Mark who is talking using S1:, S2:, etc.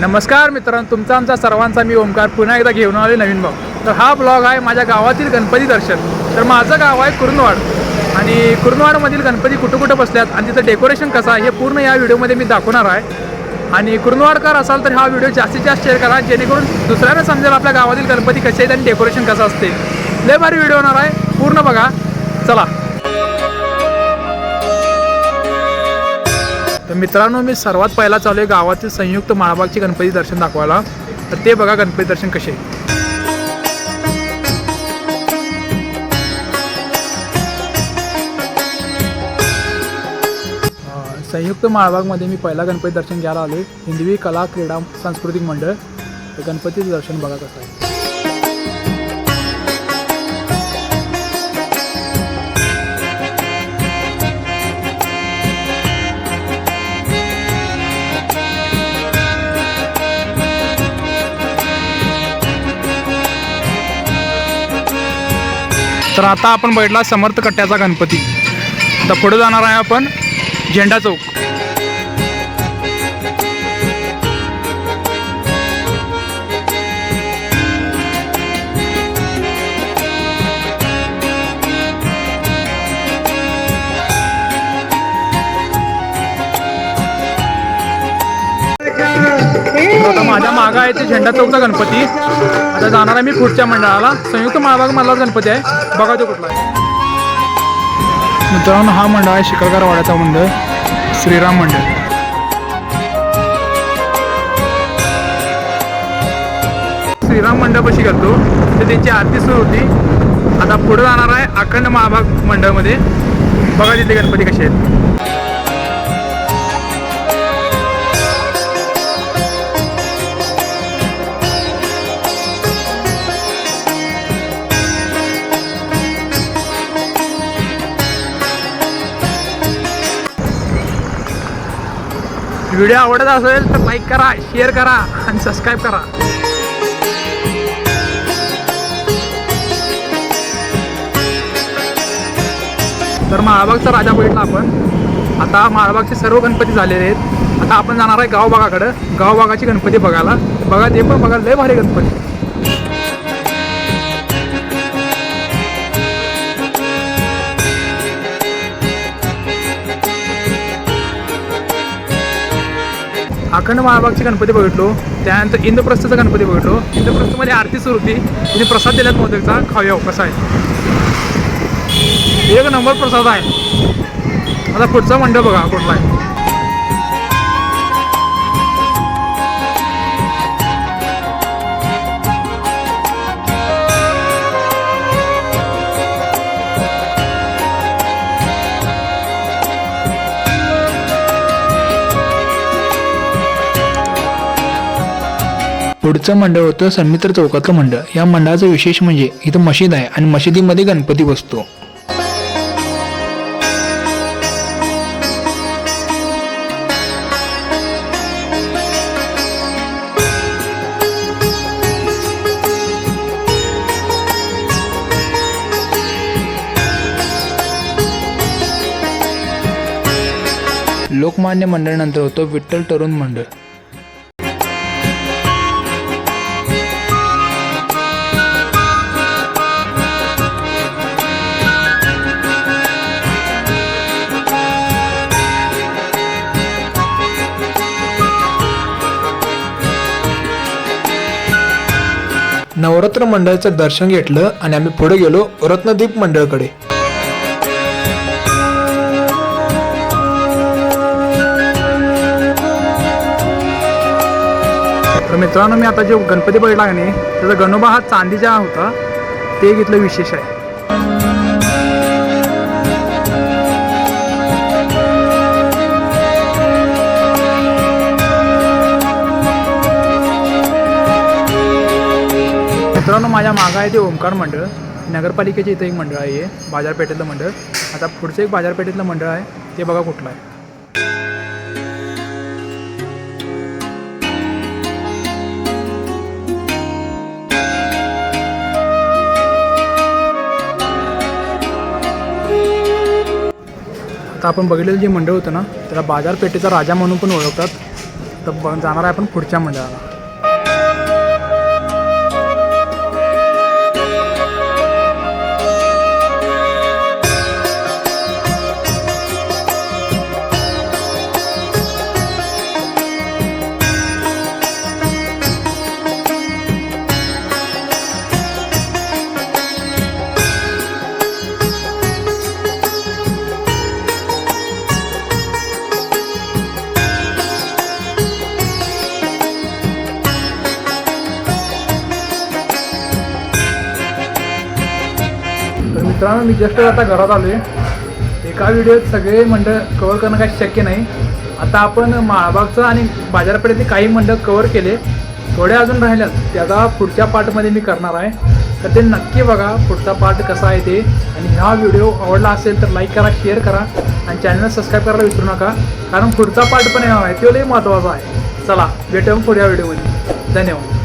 S1: नमस्कार मित्रांनो तुमचा आमचा सर्वांचा मी ओमकार पुन्हा एकदा घेऊन आले नवीन भाऊ. तर हा ब्लॉग आहे माझ्या गावातील गणपती दर्शन. तर माझं गाव आहे कुरुंदवाड आणि कुरुंदवाडमधील गणपती कुठं कुठं बसल्यात आणि तिथं डेकोरेशन कसं आहे हे पूर्ण या व्हिडिओमध्ये मी दाखवणार आहे. आणि कुरुंदवाडकर असाल तर हा व्हिडिओ जास्तीत जास्त शेअर करा जेणेकरून दुसऱ्यांना समजेल आपल्या गावातील गणपती कसे आहेत आणि डेकोरेशन कसं असते. लय भारी व्हिडिओ होणार आहे. पूर्ण बघा. चला. तर मित्रांनो मी सर्वात पहिला चालू आहे गावातील संयुक्त माळबागचे गणपती दर्शन दाखवायला. तर ते बघा गणपती दर्शन कसे आहे. संयुक्त माळबागमध्ये मी पहिला गणपती दर्शन घ्यायला आलो हिंदवी कला क्रीडा सांस्कृतिक मंडळ. तर गणपतीचं दर्शन बघा कसं आहे. तर आता आपण बैठला समर्थ कट्ट्याचा गणपती. आता पुढे जाणार आहे आपण झेंडा चौक. माझ्या मागं आहे ते झेंडा चौकचा गणपती. आता जाणार आहे मी पुढच्या मंडळाला. संयुक्त माळबाग मधला गणपती आहे. बघा तो कुठला आहे. मित्रांनो हा मंडळ आहे शिखरगार वाड्याचा मंडळ. श्रीराम मंडळ. श्रीराम मंडळपाशी करतो. तर त्यांची आरती सुरू होती. आता पुढे जाणार आहे अखंड महाभाग मंडळमध्ये. बघा तिथे गणपती कसे आहेत. व्हिडिओ आवडत असेल तर लाईक करा शेअर करा आणि सबस्क्राईब करा. तर माळबागचा राजा बघितला आपण. आता माळबागचे सर्व गणपती झालेले आहेत. आता आपण जाणार आहे गावबागाकडं. गावबागाची गणपती बघायला. बघा ते पण बघा लय भारी गणपती. अखंड महाभागचे गणपती बघितलो त्यानंतर इंद्रप्रस्थचा गणपती बघितलो. इंद्रप्रस्थमध्ये आरती सुरू होती. तिने प्रसाद दिल्यात मोदकचा खाऊया कसा आहे? एक नंबर प्रसाद आहे. आता पुढचा मंडळ बघा कुठला आहे?
S2: पुढचं मंडळ होतं सन्मित्र चौकातलं मंडळ. या मंडळाचं विशेष म्हणजे इथं मशीद आहे आणि मशिदीमध्ये गणपती बसतो. लोकमान्य मंडळानंतर होतं विठ्ठल तरुण मंडळ. नवरात्र मंडळाचं दर्शन घेतलं आणि आम्ही पुढे गेलो रत्नदीप मंडळकडे.
S1: तर मित्रांनो मी आता जे गणपती बघितला का नाही त्याचा गणोबा हा चांदीचा होता. ते घेतलं विशेष आहे. मित्रांनो माझ्या मागं आहे ते ओमकार मंडळ. नगरपालिकेचे इथं एक मंडळ आहे हे बाजारपेठेतलं मंडळ. आता पुढचं एक बाजारपेठेतलं मंडळ आहे ते बघा कुठलं आहे. आता आपण बघितलेलं जे मंडळ होतं ना त्याला बाजारपेठेचा राजा म्हणून पण ओळखतात. तर ब- जाणार आहे आपण पुढच्या मंडळाला. मित्रांनो मी जस्ट आता घरात आलो आहे एका व्हिडिओत सगळे मंडळ कवर करणं काही शक्य नाही. आता आपण माळबागचं आणि बाजारपेठेतले काही मंडळ कवर केले. थोडे अजून राहिल्यात. त्याचा पुढच्या पार्टमध्ये मी करणार आहे. तर ते नक्की बघा पुढचा पार्ट कसा आहे ते. आणि हा व्हिडिओ आवडला असेल तर लाईक करा शेअर करा. आणि चॅनलला सबस्क्राईब करायला विसरू नका. कारण पुढचा पार्ट पण येणार आहे. तो लई महत्त्वाचा आहे. चला भेटू पुढच्या व्हिडिओमध्ये. धन्यवाद.